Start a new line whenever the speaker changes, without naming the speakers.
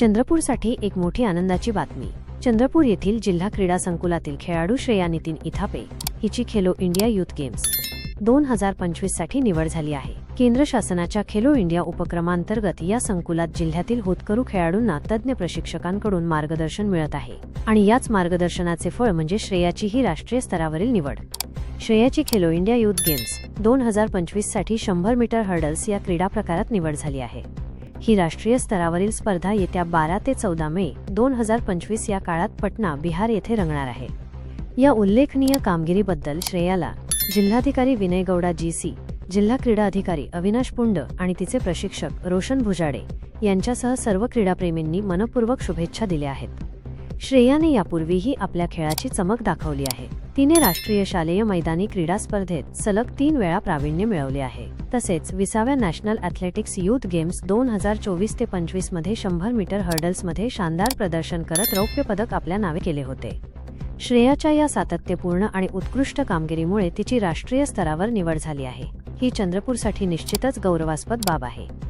चंद्रपूरसाठी एक मोठी आनंदाची बातमी. चंद्रपूर येथील जिल्हा क्रीडा संकुलातील खेळाडू श्रेया नितीन इथापे हिची खेलो इंडिया युथ गेम्स. दोन हजार पंचवीससाठी निवड झाली आहे. केंद्र शासनाच्या खेलो इंडिया उपक्रमांतर्गत या संकुलात जिल्ह्यातील होतकरू खेळाडूंना तज्ज्ञ प्रशिक्षकांकडून मार्गदर्शन मिळत आहे आणि याच मार्गदर्शनाचे फळ म्हणजे श्रेयाची ही राष्ट्रीय स्तरावरील निवड. श्रेयाची खेलो इंडिया युथ गेम्स दोन हजार पंचवीससाठी शंभर मीटर हर्डल्स या क्रीडा प्रकारात निवड झाली आहे. ही राष्ट्रीय स्तरावरील स्पर्धा येत्या बारा ते चौदा मे दोन हजार पंचवीस या काळात पटना बिहार येथे रंगणार आहे. या उल्लेखनीय कामगिरीबद्दल श्रेयाला जिल्हाधिकारी विनय गौडा जी सी जिल्हा क्रीडा अधिकारी अविनाश पुंड आणि तिचे प्रशिक्षक रोशन भुजाडे यांच्यासह सर्व क्रीडाप्रेमींनी मनपूर्वक शुभेच्छा दिल्या आहेत. श्रेयाने यापूर्वीही आपल्या खेळाची चमक दाखवली आहे. तिने राष्ट्रीय शालेय मैदानी क्रीडा स्पर्धेत सलग तीन वेळा प्रावीण्य मिळवले आहे. तसेच विसाव्या नॅशनल अथलेटिक्स युथ गेम्स दोन हजार चोवीस ते पंचवीसमध्ये शंभर मीटर हर्डल्समध्ये शानदार प्रदर्शन करत रौप्य पदक आपल्या नावे केले होते. श्रेयाच्या या सातत्यपूर्ण आणि उत्कृष्ट कामगिरीमुळे तिची राष्ट्रीय स्तरावर निवड झाली आहे. ही चंद्रपूरसाठी निश्चितच गौरवास्पद बाब आहे.